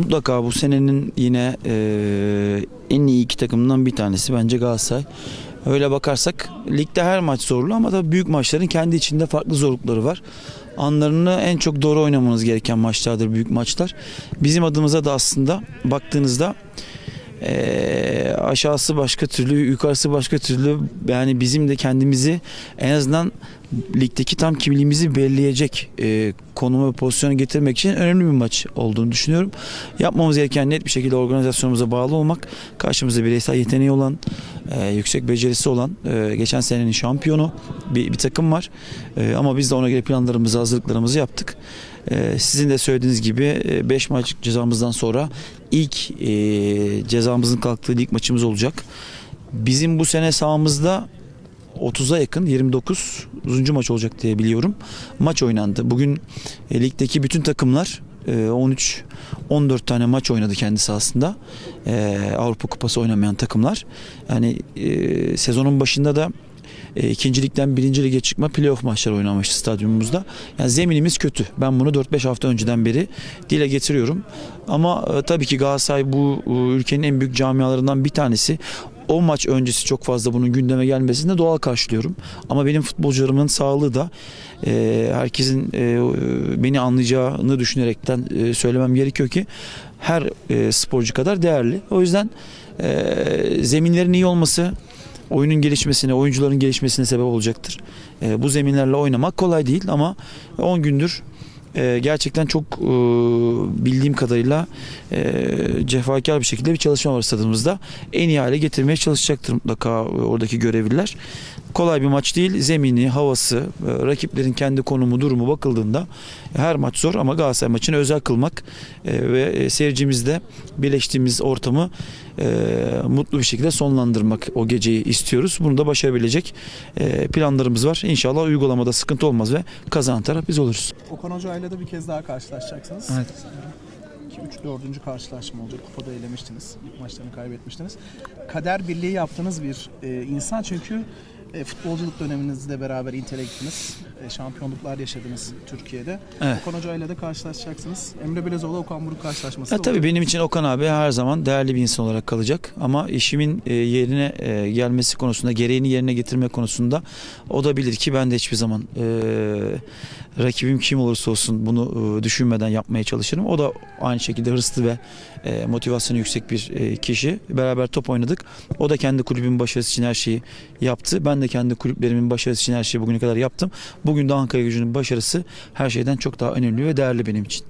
Mutlaka bu senenin yine e, en iyi iki takımından bir tanesi bence Galatasaray. Öyle bakarsak ligde her maç zorlu ama da büyük maçların kendi içinde farklı zorlukları var. Anlarını en çok doğru oynamanız gereken maçlardır büyük maçlar. Bizim adımıza da aslında baktığınızda eee, aşağısı başka türlü, yukarısı başka türlü. Yani bizim de kendimizi en azından ligdeki tam kimliğimizi belleyecek eee konuma ve pozisyona getirmek için önemli bir maç olduğunu düşünüyorum. Yapmamız gereken net bir şekilde organizasyonumuza bağlı olmak. Karşımızda bireysel yeteneği olan, eee, yüksek becerisi olan, eee, geçen senenin şampiyonu bir, bir takım var. Eee, ama biz de ona göre planlarımızı, hazırlıklarımızı yaptık. Eee, sizin de söylediğiniz gibi 5 maç cezamızdan sonra ilk eee, cezamızın kalktığı lig maçımız olacak. Bizim bu sene sahamızda 30'a yakın 29. maç olacak diye biliyorum. Maç oynandı. Bugün e, ligdeki bütün takımlar e, 13 14 tane maç oynadı kendi sahasında. E, Avrupa Kupası oynamayan takımlar. Yani e, sezonun başında da e, ikinci ligden birinci lige çıkma playoff maçları oynamıştı stadyumumuzda. Yani zeminimiz kötü. Ben bunu 4-5 hafta önceden beri dile getiriyorum. Ama e, tabii ki Galatasaray bu e, ülkenin en büyük camialarından bir tanesi. O maç öncesi çok fazla bunun gündeme gelmesini de doğal karşılıyorum. Ama benim futbolcularımın sağlığı da e, herkesin e, beni anlayacağını düşünerekten e, söylemem gerekiyor ki her e, sporcu kadar değerli. O yüzden e, zeminlerin iyi olması oyunun gelişmesine, oyuncuların gelişmesine sebep olacaktır. E, bu zeminlerle oynamak kolay değil ama 10 gündür e, gerçekten çok e, bildiğim kadarıyla e, cefakar bir şekilde bir çalışma var stadımızda. En iyi hale getirmeye çalışacaktır mutlaka e, oradaki görevliler. Kolay bir maç değil. Zemini, havası, e, rakiplerin kendi konumu, durumu bakıldığında her maç zor ama Galatasaray maçını özel kılmak e, ve e, seyircimizle birleştiğimiz ortamı mutlu bir şekilde sonlandırmak o geceyi istiyoruz. Bunu da başarabilecek e, planlarımız var. İnşallah uygulamada sıkıntı olmaz ve kazanan taraf biz oluruz. Okan Hoca ile de bir kez daha karşılaşacaksınız. Evet. 2 3 4. karşılaşma olacak. Kupada elemiştiniz. İlk maçlarını kaybetmiştiniz. Kader birliği yaptığınız bir e, insan çünkü e, futbolculuk döneminizle beraber intelektiniz. E, şampiyonluklar yaşadınız Türkiye'de. Evet. Okan Hoca ile de karşılaşacaksınız. Emre Belezoğlu Okan Buruk karşılaşması. Ya da tabii benim için Okan abi her zaman değerli bir insan olarak kalacak. Ama işimin e, yerine e, gelmesi konusunda, gereğini yerine getirme konusunda o da bilir ki ben de hiçbir zaman e, rakibim kim olursa olsun bunu e, düşünmeden yapmaya çalışırım. O da aynı şekilde hırslı ve e, motivasyonu yüksek bir e, kişi. Beraber top oynadık. O da kendi kulübümün başarısı için her şeyi yaptı. Ben de kendi kulüplerimin başarısı için her şeyi bugüne kadar yaptım. Bugün de Ankara gücünün başarısı her şeyden çok daha önemli ve değerli benim için.